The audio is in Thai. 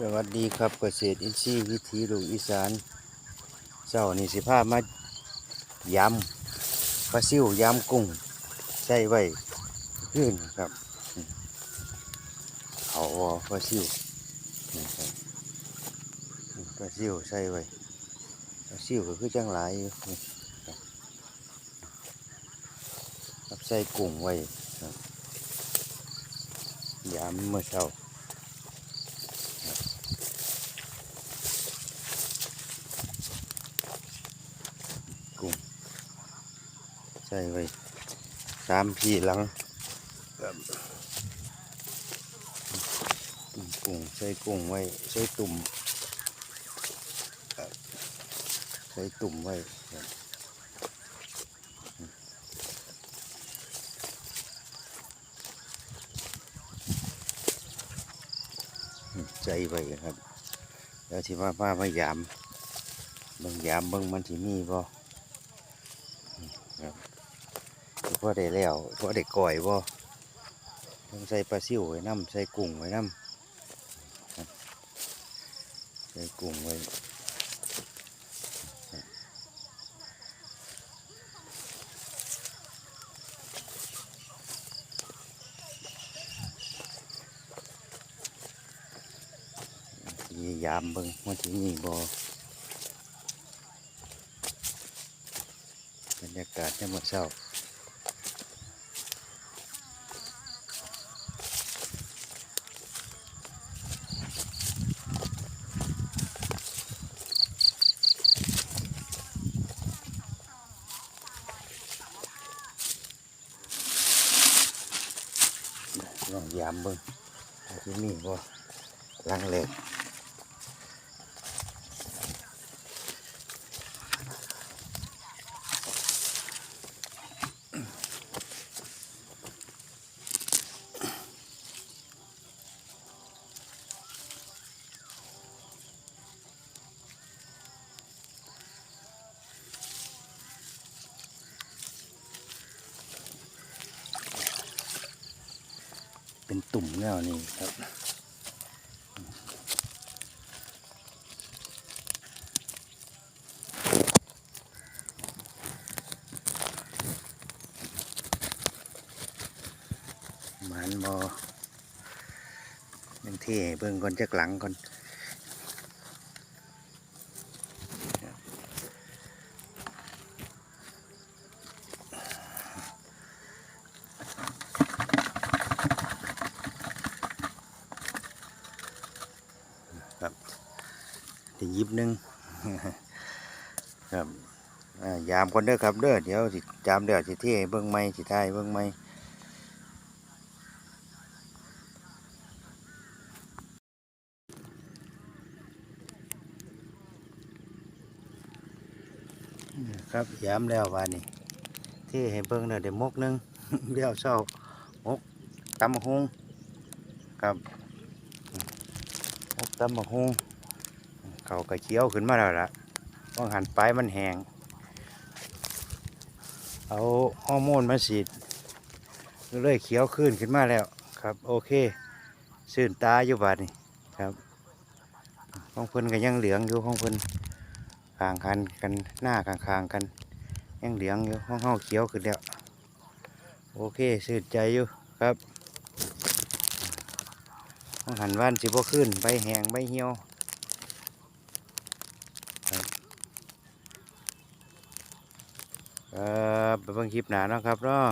สวัสดีครับเกษตรอินทรีย์วิถีลูกอีสานเจ้านี่สิพามายำปลาซิวยำกุ้งใส่ไว้ขึ้นครับเขาวอปลาซิวนี่ครับปลาซิวใส่ไว้ปลาซิวก็คือจังหลายอยู่ครับใส่กุ้งไว้ครับยำเมื่อเช้า ใส่ไว้สามพี่หลังครับกุ้งใส่กุ้งไว้ใส่ตุ่มใส่ตุ่มไว้ใส่ไว้ครับแล้วที่ว่าป้ามายามบิ่งยามเบิ่งมันที่มีบ่ พอได้แล้วพอได้ก่อยบ่ต้องใส่ปลาซิวไว้น้ำใส่กุ้งไว้น้ำใส่กุ้งไว้ทียามเบิ่งว่าที่นี่บ่บรรยากาศยามมื้อเช้า ลอง ยามเบิ่งที่นี่บ่ลังเล็ก ตุ่มแนวนี้ครับหมันบอยังเท่เบิ่งก่อนจากหลังก่อน จะยิบหนึงครับอ่ายามก่อนเด้อครับเด้อเดี๋ยวสิจามเดี๋ยวสิเท่ให้เบิ่งไม่สิทายเบิ่งไม่ครับย้ำแล้ววันนี้ที่ให้เบิ่งเด้อเดี๋ยวมกหนึงเดี๋ยวเช้ามกตำบักฮุงครับมกตำบักฮุง เขากระเคี้ยวขึ้นมาแล้วล่ะต้องหันปลายมันแห้งเอาฮอร์โมนมาฉีดเลยเขียวขึ้นขึ้นมาแล้วครับ โอเคสื่นตาอยู่บาดนี่ครับของเพิ่นก็ยังเหลืองอยู่ของเพิ่นข้างกันกันหน้าข้างข้างกัน ยังเหลืองอยู่ห้องเฮาเขียวขึ้นแล้วโอเคสื่นใจอยู่ครับห้องหันวันสิบ่ขึ้นใบแหงใบเหี่ยวครับ ครับไปเบิ่งคลิปหนาเนาะครับเนาะ